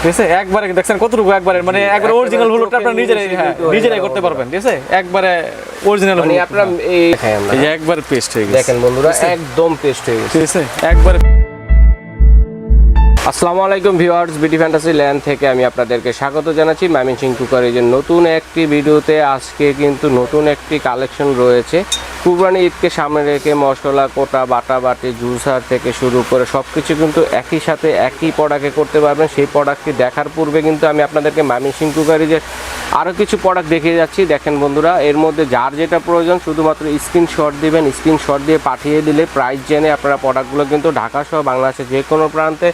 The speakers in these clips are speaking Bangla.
ঠিক আছে? একবারে দেখছেন কতটুকু একবারে মানে একবারে অরিজিনাল হলুদটা আপনারা নিজেরাই হ্যাঁ নিজেরাই করতে পারবেন ঠিক আছে? একবারে অরিজিনাল মানে আপনারা এই একবার পেস্ট হয়ে গেছে। দেখেন বন্ধুরা একদম পেস্ট হয়ে গেছে। ঠিক আছে? একবারে আসসালামু আলাইকুম ভিউয়ার্স বিডি ফ্যান্টাসি ল্যান্ড থেকে আমি আপনাদেরকে স্বাগত জানাচ্ছি। মামিন সিং কুকারেজের নতুন একটি ভিডিওতে আজকে কিন্তু নতুন একটি কালেকশন রয়েছে। কুরবানি ঈদকে সামনে রেখে মশলা, কোটা বাটা বাটি জুসার থেকে শুরু করে সব কিছু কিন্তু একই সাথে একই প্রোডাক্টে করতে পারবেন। সেই প্রোডাক্টটি দেখার পূর্বে কিন্তু আমি আপনাদেরকে মামিন সিং কুকারেজের আরও কিছু প্রোডাক্ট দেখিয়ে যাচ্ছি। দেখেন বন্ধুরা, এর মধ্যে যার যেটা প্রয়োজন, শুধুমাত্র স্ক্রিনশট দিবেন স্ক্রিনশট দিয়ে পাঠিয়ে দিলে প্রাইস জেনে আপনারা প্রোডাক্টগুলো কিন্তু ঢাকা সহ বাংলাদেশের যে কোনো প্রান্তে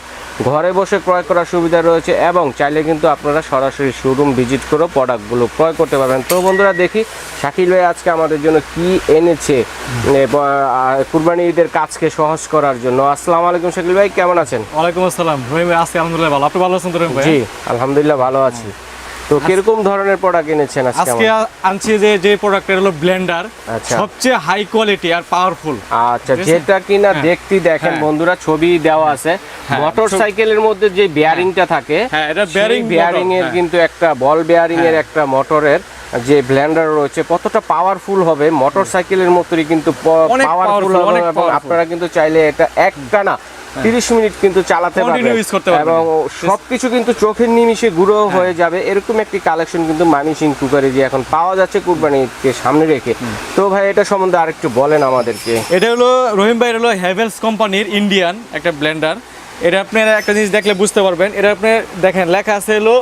ঘরে বসে ক্রয় করার সুবিধা রয়েছে এবং চাইলে কিন্তু আপনারা সরাসরি শোরুম ভিজিট করেও প্রোডাক্টগুলো ক্রয় করতে পারবেন। তো বন্ধুরা দেখি শাকিল ভাই আজকে আমাদের জন্য কি এনেছে কুরবানি ঈদের কাজকে সহজ করার জন্য। আসসালামু আলাইকুম শাকিল ভাই কেমন আছেন? ওয়ালাইকুম আসসালাম। রহিম ভাই আজকে আলহামদুলিল্লাহ ভালো। আপনি ভালো আছেন তো রহিম ভাই? জি আলহামদুলিল্লাহ ভালো আছি। তো কীরকম ধরনের প্রোডাক্ট এনেছেন আজকে আনছি যে যে প্রোডাক্টটা হলো ব্লেন্ডার আচ্ছা। সবচেয়ে হাই কোয়ালিটি আর পাওয়ারফুল আচ্ছা যেটা কিনা হ্যাঁ। দেখতে দেখেন হ্যাঁ। বন্ধুরা ছবি দেওয়া আছে। হ্যাঁ, মোটর সাইকেলের মধ্যে যে বেয়ারিংটা থাকে হ্যাঁ এটা বেয়ারিং বেয়ারিং এর কিন্তু একটা বল বেয়ারিং এর একটা মোটরের যে ব্লেন্ডার রয়েছে কতটা পাওয়ারফুল হবে মোটর সাইকেলের মতোই কিন্তু পাওয়ারফুল হবে এবং আপনারা কিন্তু চাইলে এটা এক টানা হ্যাঁ। 30 মিনিট কিন্তু চালাতে পারবে এবং সবকিছু কিন্তু চোখের নিমিশে গুঁড়ো হ্যাঁ। হয়ে। যাবে। এরকম একটি কালেকশন কিন্তু মানিসিং কুকারে যে এখন পাওয়া যাচ্ছে কুরবানিকে সামনে রেখে। তো ভাই এটা সম্বন্ধে আরেকটু বলেন আমাদেরকে। এটা হলো রহিম ভাই হলো হ্যাভেলস কোম্পানির ইন্ডিয়ান একটা ব্লেন্ডার এটা আপনারা একটা জিনিস দেখলে বুঝতে পারবেন। এটা আপনি দেখেন লেখা আছে হলো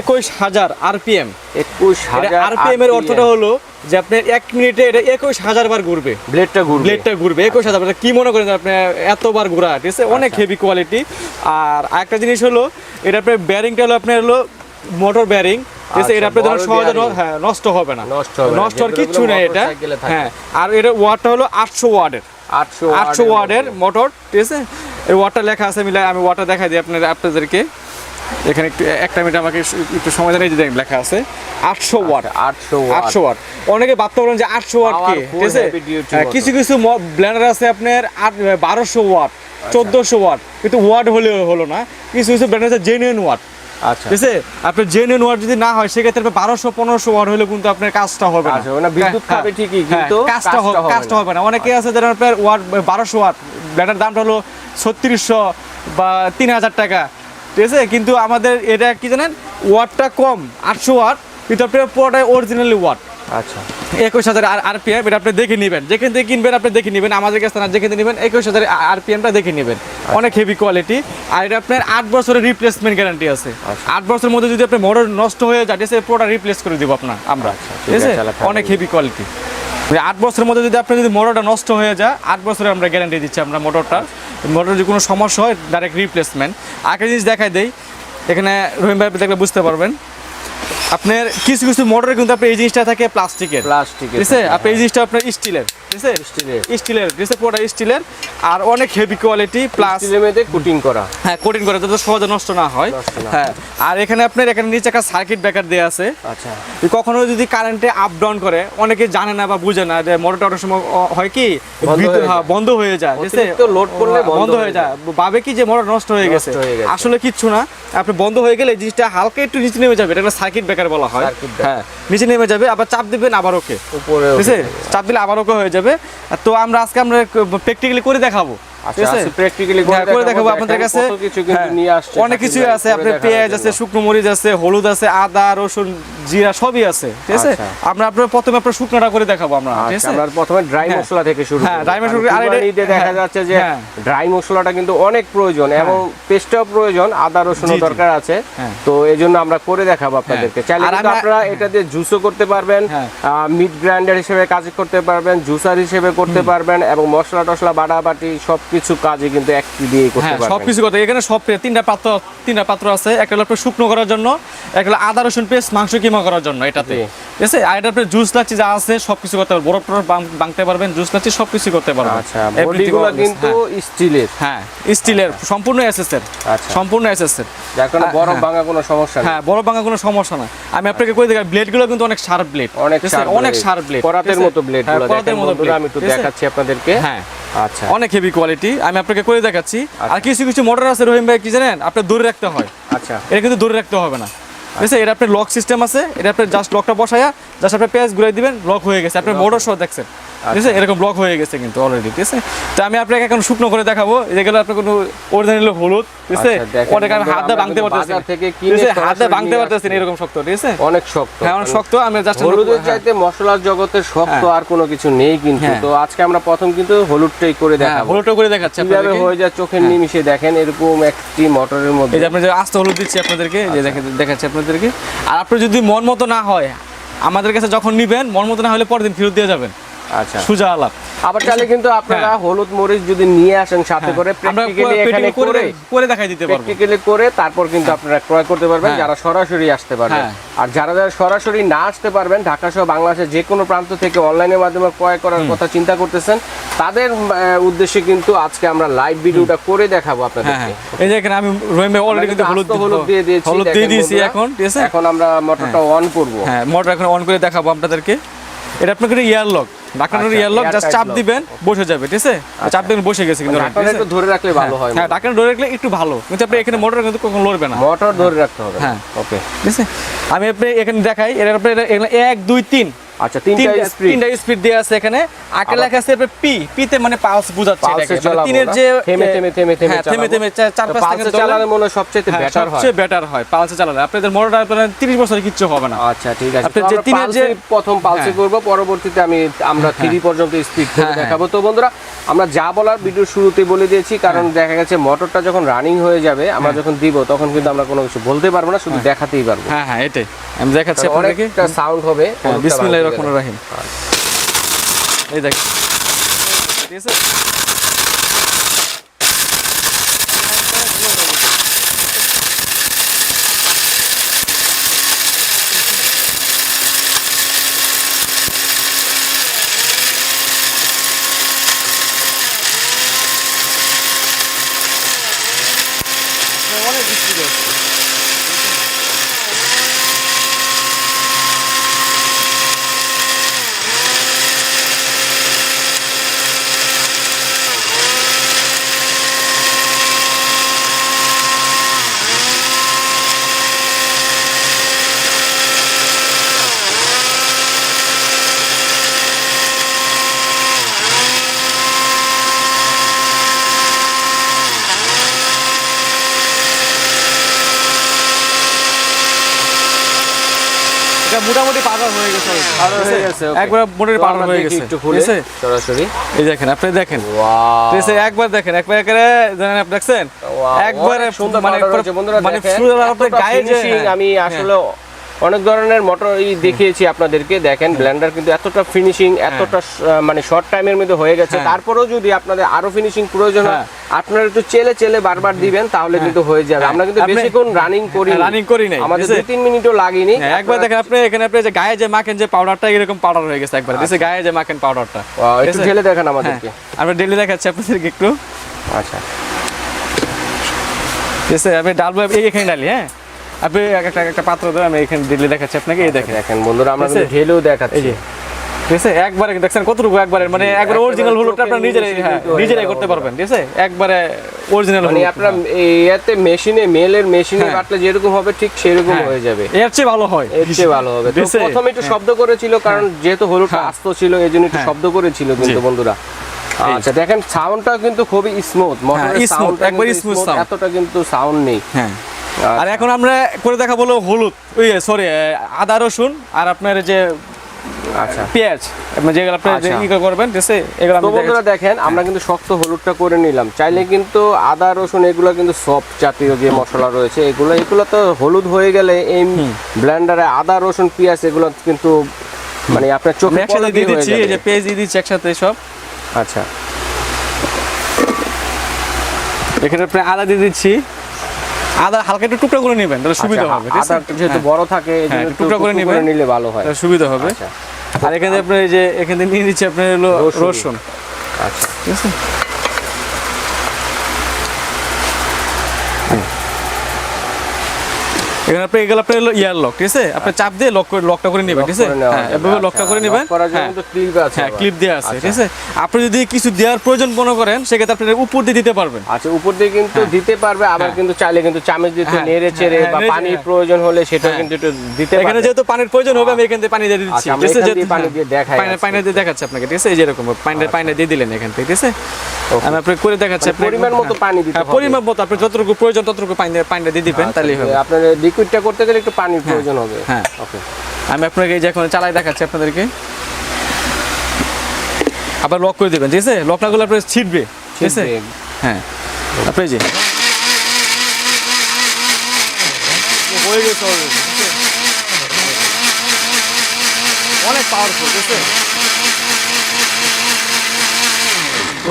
একুশ হাজার আরপিএম একুশ হাজার আরপিএম এর অর্থটা হলো যে আপনার এক মিনিটে এটা একুশ হাজার বার ঘুরবে। ব্লেডটা ঘুরবে। ব্লেডটা ঘুরবে একুশ হাজার বার। কি মনে করেন আপনি এতবার ঘোরা? ঠিক আছে অনেক হেভি কোয়ালিটি আর একটা জিনিস হলো এটা আপনার ব্যারিংটা হলো আপনার হলো মোটর ব্যারিং আচ্ছা, এটা ধরুন সহজে হ্যাঁ নষ্ট হবে না। নষ্ট হবে নষ্ট হওয়ার কিচ্ছু নেই এটা। হ্যাঁ আর এটা ওয়াটটা হলো আটশো আটশো আটশো মোটর ঠিক আছে? এই ওয়াটটা লেখা আছে মিলে আমি ওয়াটটা দেখাই দিই আপনার আপনাদেরকে। এখানে একটু একটা মিনিট আমাকে একটু সময় দেখেন লেখা আছে আটশো ওয়াট। আটশো আটশো ওয়াট। অনেকে ভাবতে পারেন যে আটশো ওয়াট কি? ঠিক আছে? হ্যাঁ। কিছু কিছু ব্ল্যান্ডার আছে আপনার আট বারোশো ওয়াট চোদ্দোশো ওয়াট। কিন্তু ওয়াট হলে হলো না। কিছু কিছু ব্ল্যান্ডার আছে জেনুইন ওয়াট আচ্ছা। ঠিক আছে? আপনার জেনুইন ওয়াট যদি না হয় সেক্ষেত্রে আপনি বারোশো পনেরোশো ওয়াট হলে কিন্তু আপনার কাজটা হবে না। আচ্ছা, বিদ্যুৎ হ্যাঁ, খাবে ঠিকই, হ্যাঁ, কিন্তু কাজটা কাজটা হবে কাজটা না। হবে না। অনেকে আছে যারা আপনার ওয়াট বারোশো ওয়াট ব্ল্যান্ডার দামটা হলো ছত্রিশশো বা তিন হাজার টাকা। ঠিক আছে? কিন্তু আমাদের এটা কি জানেন? ওয়াটটা কম আটশো ওয়াট। কিন্তু আপনার পুরোটাই অরিজিনালি ওয়াট আচ্ছা। একুশ হাজার আর আরপিএম এটা আপনি দেখে নেবেন। যেখান থেকে কিনবেন আপনি দেখে নেবেন। আমাদের কাছে না যেখান থেকে নেবেন একুশ হাজার আরপিএমটা দেখে নেবেন। অনেক হেভি কোয়ালিটি আর এটা আপনার আট বছরের রিপ্লেসমেন্ট গ্যারান্টি আছে। আট বছরের মধ্যে যদি আপনার মোটর নষ্ট হয়ে যায় পুরোটা রিপ্লেস করে দিব আপনার আমরা। ঠিক আছে? ঠিক আছে, অনেক হেভি কোয়ালিটি আট বছরের মধ্যে যদি আপনি যদি মোটরটা নষ্ট হয়ে যায়, আট বছরে আমরা গ্যারান্টি দিচ্ছি আমরা মোটরটা। মোটর যদি কোনো সমস্যা হয় ডাইরেক্ট রিপ্লেসমেন্ট আগে জিনিস দেখাই দেই। এখানে রহিম ভাই দেখলে বুঝতে পারবেন। আপনার কিছু কিছু মোটরে কিন্তু আপনার এই জিনিসটা থাকে প্লাস্টিকের। প্লাস্টিকের ঠিক আছে? আপনি এই জিনিসটা আপনার স্টিলের ঠিক আছে? স্টিলের। স্টিলের ঠিক আছে? পুরোটা স্টিলের। আর অনেক হেভি কোয়ালিটি প্লাস স্টিলের মধ্যে কুটিং করা। হ্যাঁ কোটিং করে যাতে সহজে নষ্ট না হয়। হ্যাঁ। আর এখানে আপনার এখানে নিচে একটা সার্কিট ব্রেকার দেওয়া আছে। আচ্ছা। কখনো যদি কারেন্টে আপ ডাউন করে অনেকে জানে না বা বুঝে না যে মোটরটা অনেক সময় হয় কি? বন্ধ হয়ে হ্যাঁ, যায়। বন্ধ হয়ে যায় ঠিক আছে? load করলে বন্ধ হয়ে হয়ে যায়। ভাবে কি যে মোটর নষ্ট হয়ে গেছে? আসলে কিচ্ছু না। আপনি বন্ধ হয়ে গেলে জিনিসটা হালকা একটু নিচে নেমে যাবে। এটা একটা সার্কিট ব্রেকার বলা হয়। হ্যাঁ নিচে নেমে যাবে আবার চাপ দিবেন আবার ওকে উপরে ঠিক আছে? চাপ দিলে আবার ওকে হয়ে যাবে। তো আমরা আজকে আমরা প্র্যাকটিক্যালি করে দেখাবো। আচ্ছা প্র্যাকটিক্যালি হ্যাঁ, হ্যাঁ, অনেক কিছুই আছে আপনার পেঁয়াজ আছে শুকনো মরিচ আছে হলুদ আছে আদা রসুন জিরা সবই আছে ঠিক আছে আচ্ছা। আমরা আপনার প্রথমে আপনার শুকনোটা করে দেখাবো আমরা ঠিক আচ্ছা, আছে আমরা প্রথমে ড্রাই হ্যাঁ। মশলা থেকে শুরু করব। মশলা আর এটা- দেখা যাচ্ছে যে। ড্রাই মশলাটা কিন্তু অনেক প্রয়োজন এবং পেস্টটাও প্রয়োজন আদা রসুনও জি। দরকার আছে। তো এই জন্য আমরা করে দেখাবো আপনাদেরকে চাইলে কিন্তু আপনারা এটা দিয়ে জুসও করতে পারবেন। মিট গ্রাইন্ডার হিসেবে কাজ করতে পারবেন জুসার হিসেবে করতে পারবেন এবং মশলা টশলা বাটাবাটি সবকিছু কাজে কিন্তু একটি দিয়ে করতে হ্যাঁ পারবেন। সবকিছু কথা এখানে সব তিনটা পাত্র তিনটা পাত্র আছে। একটা হলো আপনার শুকনো করার জন্য একটা হলো আদা রসুন পেস্ট মাংস কিমা করার জন্য এটাতে। ঠিক আছে? আর এটা আপনার জুস লাচ্ছি যা আছে সবকিছু করতে পারবেন। বরফ টরফ বাংতে পারবেন জুস লাচ্ছি সবকিছু করতে পারবেন। আচ্ছা বডিগুলো কিন্তু হ্যাঁ। স্টিলের। হ্যাঁ স্টিলের সম্পূর্ণ এসএসের আচ্ছা। সম্পূর্ণ এসএসের যার কারণে হ্যাঁ, বরফ হ্যাঁ। ভাঙা কোনো সমস্যা নেই। হ্যাঁ বড় ভাঙা কোনো সমস্যা না আমি আপনাকে কই দেখাই ব্লেডগুলো কিন্তু অনেক শার্প ব্লেড অনেক অনেক শার্প ব্লেড করাতের মতো ব্লেডগুলো দেখেন মতো আমি একটু দেখাচ্ছি আপনাদেরকে। হ্যাঁ। আচ্ছা। অনেক হেভি কোয়ালিটি আমি আপনাকে করে দেখাচ্ছি। আচ্ছা। আর কিছু কিছু মোটর আছে রহিম ভাই কি জানেন? আপনার দূরে রাখতে হয়। আচ্ছা। এটা কিন্তু দূরে রাখতে হবে না। ঠিক আছে? এটা আপনার লক সিস্টেম আছে। এটা আপনার জাস্ট লকটা বসায়া জাস্ট আপনি পেঁয়াজ ঘুরাই দিবেন লক হয়ে গেছে। আপনার মোটর সহ দেখছেন। ঠিক আছে? এরকম ব্লক হয়ে গেছে কিন্তু অলরেডি ঠিক আছে? তো আমি আপনাকে এখন শুকনো করে দেখাবো। যেগুলো আপনার কোনো অরিজিনাল হলুদ। ঠিক আছে দেখেন অনেক আমি হাত ভাঙতে পারতেছি থেকে কিনে হাত ভাঙতে নিয়ে এরকম শক্ত। ঠিক আছে অনেক শক্ত। হ্যাঁ অনেক শক্ত আমি জাস্ট হলুদের চাইতে মশলার জগতের শক্ত আর কোনো কিছু নেই কিন্তু হ্যাঁ। তো আজকে আমরা প্রথম কিন্তু হলুদটাই করে হ্যাঁ দেখাবো। হলুদটা করে দেখাচ্ছি হয়ে যায় চোখের নিমিশে দেখেন এরকম একটি মোটরের মধ্যে। এই যে আপনি যে আস্ত হলুদ দিচ্ছি আপনাদেরকে আচ্ছা। যে দেখাচ্ছি আপনাদেরকে। আর আপনি যদি মন মতো না হয় আমাদের কাছে যখন নিবেন মন মতো না হলে পরের দিন ফেরত দিয়ে যাবেন। আচ্ছা। সুজা আলাপ। আবার চাইলে কিন্তু আপনারা হলুদ মরিচ যদি নিয়ে আসেন সাথে করে হ্যাঁ। প্র্যাকটিক্যালি এখানে করে করে করে দেখাই দিতে পারব। প্র্যাকটিক্যালি করে তারপর কিন্তু আপনারা ক্রয় করতে পারবেন হ্যাঁ। যারা সরাসরি আসতে পারবেন হ্যাঁ। আর যারা যারা সরাসরি না আসতে পারবেন ঢাকা সহ বাংলাদেশের যে কোনো প্রান্ত থেকে অনলাইনের মাধ্যমে ক্রয় করার কথা চিন্তা করতেছেন তাদের উদ্দেশ্যে কিন্তু আজকে আমরা লাইভ ভিডিওটা করে দেখাবো হ্যাঁ আপনাদেরকে। হ্যাঁ এই যে এখানে আমি রহিম ভাই অলরেডি কিন্তু হলুদ হলুদ দিয়ে দিয়েছি হলুদ দিয়ে দিয়েছি এখন ঠিক আছে? এখন আমরা মোটরটা অন করব। হ্যাঁ মোটর এখন অন করে দেখাবো আপনাদেরকে। এটা আপনাকে ইয়ার লক ঢাকনার আচ্ছা, ইয়ার লক জাস্ট চাপ দিবেন বসে যাবে ঠিক আছে? চাপ দিবেন বসে গেছে কিন্তু আছে? একটু ধরে রাখলে ভালো হয় হ্যাঁ ঢাকনা ধরে রাখলে একটু ভালো। কিন্তু আপনি এখানে মোটর কিন্তু কখন লড়বে না। মোটর ধরে রাখতে হবে। হ্যাঁ। ওকে ঠিক আছে? আমি আপনি এখানে দেখাই এর আপনি এক দুই তিন। আচ্ছা তিনটা স্পিড তিনটা স্পিড দেওয়া আছে এখানে। আগে লেখা আছে পি পিতে মানে পালস বুঝাচ্ছে এটাকে। মানে তিনের যে থেমে থেমে থেমে থেমে হ্যাঁ, থেমে থেমে চার- পাঁচ পালসে সেকেন্ড চালালে মনে হয় সবচেয়ে হ্যাঁ, বেটার হয়। সবচেয়ে বেটার হয় পালসে চালালে। আপনাদের মোটর আপনার 30 বছর কিচ্ছু হবে না। আচ্ছা ঠিক আছে। আপনার তো যে আমরা তিনের যে- প্রথম পালসে হ্যাঁ। করব। পরবর্তীতে আমি আমরা থ্রি পর্যন্ত স্পিড করে হ্যাঁ, হ্যাঁ। দেখাবো। তো বন্ধুরা আমরা যা বলার ভিডিও শুরুতে বলে দিয়েছি কারণ হ্যাঁ। দেখা গেছে মোটরটা যখন রানিং হয়ে যাবে আমরা যখন দিব তখন কিন্তু আমরা কোনো কিছু বলতে পারব না শুধু দেখাতেই পারব। হ্যাঁ হ্যাঁ এটাই। আমি দেখাচ্ছি আপনাদেরকে। সাউন্ড হবে হ্যাঁ বিসমিল্লাহির ভাঙতে রাহিম। এই দেখ। ঠিক আছে অনেক বৃষ্টি হচ্ছে এটা মোটামুটি পাউডার হয়ে গেছে। already, হয়ে গেছে, একবার মোটামুটি পাউডার হয়ে গেছে। একটু খুলে সরাসরি। এই দেখেন আপনি দেখেন। একবার দেখেন একবার একবারে জানেন আপনি দেখছেন? একবারে সুন্দর মানে মানে সুন্দর আপনার গায়ে যে আমি আসলে অনেক ধরনের মোটর দেখিয়েছি আপনাদেরকে। দেখেন ব্লেন্ডার কিন্তু এতটা ফিনিশিং এতটা মানে শর্ট টাইমের মধ্যে হয়ে গেছে। হ্যাঁ। তারপরেও যদি আপনাদের আরও ফিনিশিং প্রয়োজন হয় হ্যাঁ। আপনারা একটু চেলে চেলে বারবার দিবেন তাহলে কিন্তু হয়ে যাবে। আমরা কিন্তু বেশিক্ষণ রানিং করি রানিং করি নাই আমাদের? দুই তিন মিনিটও লাগেনি। হ্যাঁ, একবার দেখেন আপনি এখানে আপনি যে গায়ে যে মাখেন যে পাউডারটা এরকম পাউডার হয়ে গেছে একবার। দিছে গায়ে যে মাখেন পাউডারটা একটু ঢেলে দেখেন হ্যাঁ আমাদেরকে আমরা ডেলি দেখাচ্ছি আপনাদেরকে একটু। আচ্ছা। ঠিক আছে আমি ডালবো এখানে ডালি হ্যাঁ? আপনি এক- একটা একটা পাত্র দেন আমি এখানে দেখাচ্ছি আপনাকে এই দেখেন। দেখেন বন্ধুরা আমরা কিন্তু ঢেলেও দেখাচ্ছি। যে ঠিক আছে? একবারে দেখছেন কতটুকু একবারে মানে একবারে অরিজিনাল হলুদটা আপনার নিজেরাই হ্যাঁ হয়ে নিজেরাই করতে পারবেন ঠিক আছে? একবারে অরিজিনাল মানে আপনার ইয়াতে মেশিনে মেলের মেশিনে হ্যাঁ। কাটলে যেরকম হবে ঠিক সেরকম হয়ে। যাবে। এর চেয়ে ভালো হয়। এর চেয়ে ভালো হবে। তো? প্রথমে একটু শব্দ করেছিল কারণ যেহেতু হলুদটা হ্যাঁ। আস্ত ছিল এই জন্য একটু হ্যাঁ। শব্দ করেছিল কিন্তু বন্ধুরা। আচ্ছা দেখেন সাউন্ডটা কিন্তু খুবই স্মুথ মোটরের সাউন্ডটা একবারে স্মুথ sound। এতটা কিন্তু সাউন্ড নেই। হ্যাঁ। আর এখন আমরা করে দেখা বলো হলুদ। ওই সরি আদা রসুন আর আপনার যে আচ্ছা। পেঁয়াজ। যেগুলো আপনি আচ্ছা। ই করবেন ঠিক আছে? এগুলো তো বন্ধুরা দেখেন আমরা কিন্তু শক্ত হলুদটা করে নিলাম। চাইলে কিন্তু আদা রসুন এগুলো কিন্তু সফট জাতীয় যে মশলা রয়েছে এগুলো এগুলো তো হলুদ হয়ে গেলে এই ব্লেন্ডারে আদা রসুন পেঁয়াজ এগুলো কিন্তু মানে আপনার চোখে একসাথে দিয়ে দিচ্ছি এই যে পেঁয়াজ দিয়ে দিচ্ছি একসাথে সব। আচ্ছা। এখানে আপনি আদা দিয়ে দিচ্ছি। আদা হালকা একটু টুকরা করে নেবেন তাহলে সুবিধা আচ্ছা, হবে আদা যেহেতু হ্যাঁ, বড় থাকে হ্যাঁ, টুকরা করে নেবেন। নিলে ভালো হয়। তাহলে সুবিধা হবে। আচ্ছা। আর এখানে আপনার এই যে এখানে নিয়ে নিচ্ছে আপনার হলো। রসুন। আচ্ছা। ঠিক আছে? এখানে আপনি এগুলো আপনার ইয়ার লক ঠিক আছে? আপনি চাপ দিয়ে লক করে লকটা করে নেবেন ঠিক আছে? হ্যাঁ এভাবে লকটা আচ্ছা, করে নেবেন হ্যাঁ। আছে হ্যাঁ ক্লিপ দেওয়া আছে আচ্ছা। ঠিক আছে? আপনি যদি কিছু দেওয়ার প্রয়োজন মনে করেন সেক্ষেত্রে আপনি উপর দিয়ে দিতে পারবেন। আচ্ছা উপর দিয়ে কিন্তু দিতে পারবে আবার কিন্তু চাইলে কিন্তু চামচ দিয়ে হ্যাঁ, নেড়ে চেড়ে হ্যাঁ, বা পানির হ্যাঁ। প্রয়োজন হলে সেটা হ্যাঁ। কিন্তু একটু দিতে এখানে যেহেতু পানির প্রয়োজন হবে আমি এখান থেকে পানি দিয়ে দিচ্ছি আচ্ছা, ঠিক আছে? যেহেতু- পানি দিয়ে দেখাই পানি দিয়ে দেখাচ্ছি আপনাকে ঠিক আছে? এই যেরকম পানি পানি দিয়ে দিলেন এখান থেকে ঠিক আছে. আমি আপনাকে করে দেখাচ্ছি মানে পরিমাণ মতো হ্যাঁ, পানি দিতে হ্যাঁ, পরিমাণ মতো আপনি যতটুকু প্রয়োজন ততটুকু পানি দিয়ে- দিয়ে দিবেন তাহলেই হবে। আচ্ছা, আপনার লিকুইডটা করতে গেলে একটু পানির প্রয়োজন হবে। হ্যাঁ। ওকে আমি আপনাকে এই যে এখন চালাই দেখাচ্ছি আপনাদেরকে। আবার লক করে দেবেন ঠিক আছে? লকটা গুলো আপনার ছিটবে ঠিক আছে? হ্যাঁ। আপনি যে হয়ে গেছে অনেক পাওয়ারফুল ঠিক আছে?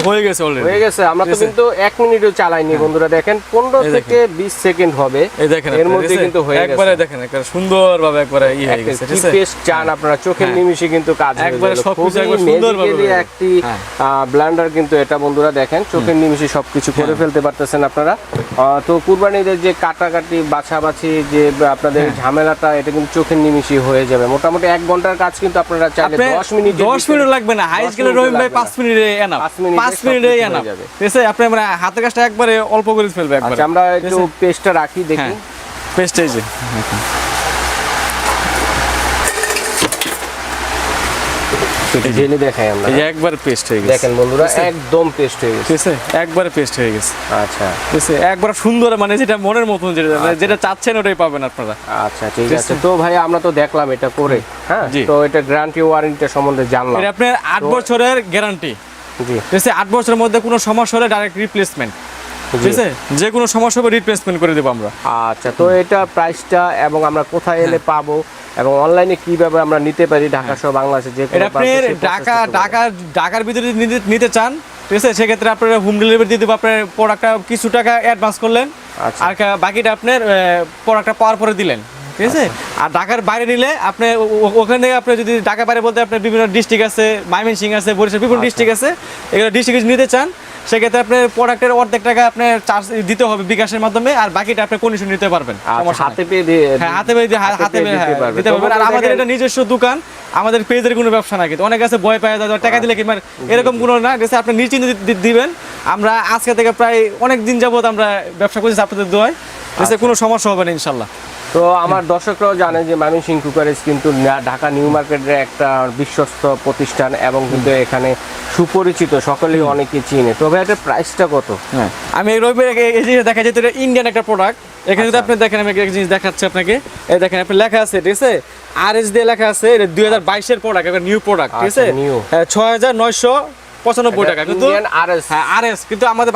হয়ে গেছে অলরেডি হয়ে গেছে আমরা তো কিন্তু এক মিনিটও চালাইনি বন্ধুরা দেখেন পনেরো এই থেকে বিশ সেকেন্ড হবে এই দেখেন এর মধ্যে কিন্তু হয়ে গেছে একবারে দেখেন একবারে সুন্দরভাবে একবারে ই হয়ে গেছে ঠিক আছে পেস্ট চান আপনারা চোখের হ্যাঁ। নিমিষে কিন্তু কাজ হয়ে একবারে গেল। সবকিছু একবার সুন্দরভাবে হয়ে গেল। একটি হ্যাঁ। ব্লান্ডার কিন্তু এটা বন্ধুরা দেখেন চোখের নিমিষে সবকিছু করে হ্যাঁ। ফেলতে পারতেছেন আপনারা তো কুরবানিদের যে কাটাকাটি বাছাবাছি যে আপনাদের হ্যাঁ। ঝামেলাটা এটা কিন্তু চোখের নিমিষে হয়ে যাবে মোটামুটি এক ঘণ্টার কাজ কিন্তু আপনারা চাইলে আপনি দশ মিনিট দশ মিনিট লাগবে না হাইস্ট গেলে রহিম ভাই লাগবে পাঁচ না। মিনিটে এনাফ পাঁচ মিনিটে মিনিটে হয়ে আছে আপনি মানে হাতের কাজটা একবারে অল্প করে ফেলবে একবারে। আচ্ছা আমরা একটু পেস্টটা রাখি দেখি। হ্যাঁ ঢেলে দেখাই আমরা। এই যে একবার পেস্ট হয়ে গেছে। দেখেন বন্ধুরা একদম পেস্ট হয়ে গেছে। ঠিক আছে? একবারে পেস্ট হয়ে গেছে। আচ্ছা। ঠিক আছে? একবার সুন্দর মানে যেটা মনের মতন যেটা মানে যেটা চাচ্ছেন ওটাই পাবেন আপনারা। আচ্ছা ঠিক আছে। তো ভাই আমরা তো দেখলাম এটা করে হ্যাঁ? তো এটা গ্যারান্টি ওয়ারেন্টি সম্বন্ধে জানলাম। এটা আপনার আট বছরের গ্যারান্টি ঠিক আছে আট বছরের মধ্যে কোনো সমস্যা হলে ডাইরেক্ট রিপ্লেসমেন্ট ঠিক আছে যে কোনো সমস্যা হবে রিপ্লেসমেন্ট করে দেবো আমরা। আচ্ছা তো এটা প্রাইসটা এবং আমরা কোথায় এলে পাবো এবং অনলাইনে কীভাবে আমরা নিতে পারি ঢাকা সহ বাংলাদেশে যে এটা আপনি ঢাকা ঢাকা ঢাকার ভিতরে নিতে- নিতে চান ঠিক আছে সেক্ষেত্রে আপনার হোম ডেলিভারি দিয়ে দেবো আপনার প্রোডাক্টটা কিছু টাকা অ্যাডভান্স করলেন। আচ্ছা। আর বাকিটা আপনার প্রোডাক্টটা পাওয়ার পরে দিলেন। ঠিক আছে? আর ঢাকার বাইরে নিলে আপনি ওখানে আপনি যদি ঢাকা বাইরে বলতে আপনার বিভিন্ন ডিস্ট্রিক্ট আছে ময়মনসিংহ আছে বরিশাল বিভিন্ন আচ্ছা। ডিস্ট্রিক্ট আছে এগুলো ডিস্ট্রিক্ট নিতে চান সেক্ষেত্রে আপনার প্রোডাক্টের অর্ধেক টাকা আপনার চার্জ দিতে হবে বিকাশের মাধ্যমে আর বাকিটা আপনি কন্ডিশন নিতে পারবেন। আচ্ছা। হাতে পেয়ে হ্যাঁ হাতে পেয়ে হাতে হাতে পেয়ে দিতে হ্যাঁ, পারবেন। আর আমাদের এটা নিজস্ব দোকান আমাদের পেজের কোনো ব্যবসা না কিন্তু। অনেক আছে ভয় পায় টাকা দিলে কিংবা এরকম কোনো না আছে? আপনি নিশ্চিন্ত দিবেন। আমরা আজকে থেকে প্রায় অনেক দিন যাবত আমরা ব্যবসা করছি আপনাদের দোয়ায়। ঠিক কোনো সমস্যা হবে না ইনশাল্লাহ। তো আমার দর্শকরাও জানে যে সিং কুকারেজ কিন্তু ঢাকা নিউ মার্কেটের একটা বিশ্বস্ত প্রতিষ্ঠান এবং কিন্তু এখানে সুপরিচিত সকলেই অনেকে চিনে। তবে এটা প্রাইসটা কত? হ্যাঁ। আমি এই রবিবার এই- এই জিনিস দেখা যেহেতু এটা ইন্ডিয়ান একটা প্রোডাক্ট এখানে যদি আপনি দেখেন আমি একটা জিনিস দেখাচ্ছি আপনাকে। এই দেখেন আপনি লেখা আছে ঠিক আছে? আর এস দিয়ে লেখা আছে এটা দুই হাজার বাইশের প্রোডাক্ট একটা নিউ প্রোডাক্ট ঠিক আছে? আচ্ছা, new। ছয় হাজার নয়শো পঁচানব্বই টাকা কিন্তু ইন্ডিয়ান আরএস হ্যাঁ কিন্তু আমাদের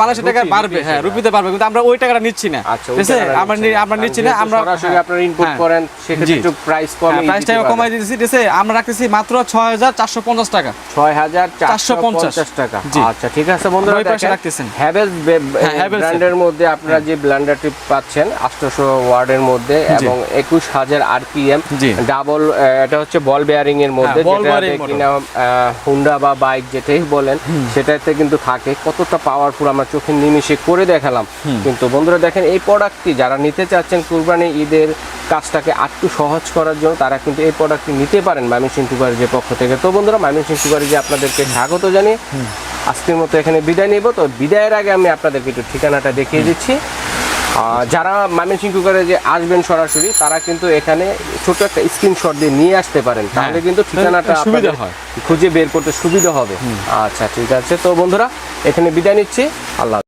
বাড়বে হ্যাঁ রুপিতে পারবে কিন্তু আমরা ওই টাকাটা নিচ্ছি না। আচ্ছা আমরা আমরা নিচ্ছি না আমরা সরাসরি আপনারা ইনপুট হ্যাঁ। করেন সেক্ষেত্রে একটু প্রাইস কমে প্রাইসটা কমাই দিতেছি ঠিক আছে? আমরা রাখতেছি মাত্র ছয় হাজার চারশো পঞ্চাশ টাকা। ছয় হাজার চারশো 450 পঞ্চাশ টাকা আচ্ছা ঠিক আছে বন্ধুরা ওই পাশে দেখেন রাখতেছেন। হ্যাভেলস হ্যাঁ, ব্র্যান্ডের মধ্যে আপনারা যে ব্লেন্ডারটি পাচ্ছেন আটশোশো ওয়ার্ডের মধ্যে এবং একুশ হাজার আরপিএম জি। ডাবল এটা হচ্ছে বল বেয়ারিং এর মধ্যে হ্যাঁ, যেটা কিনা হুন্ডা বা বাইক যেটাই বলেন সেটাতে কিন্তু থাকে। কতটা পাওয়ারফুল আমার চোখের নিমিষে করে দেখালাম। কিন্তু বন্ধুরা দেখেন এই প্রোডাক্টটি যারা নিতে চাচ্ছেন কুরবানি ঈদের কাজটাকে আরেকটু সহজ করার জন্য তারা কিন্তু এই প্রোডাক্টটি নিতে পারেন মামিসিং টুকারিজের পক্ষ থেকে। তো বন্ধুরা মামিসিং টুকারিজি আপনাদেরকে স্বাগত জানিয়ে আজকের মতো এখানে বিদায় নেব। তো বিদায়ের আগে আমি আপনাদেরকে একটু ঠিকানাটা দেখিয়ে দিচ্ছি। যারা ময়মনসিং কুকারে যে আসবেন সরাসরি তারা কিন্তু এখানে ছোট একটা স্ক্রিনশট দিয়ে নিয়ে আসতে পারেন তাহলে কিন্তু ঠিকানাটা হ্যাঁ। সুবিধা হয়। খুঁজে বের করতে সুবিধা হবে আচ্ছা ঠিক আছে তো বন্ধুরা এখানে বিদায় নিচ্ছি আল্লাহ।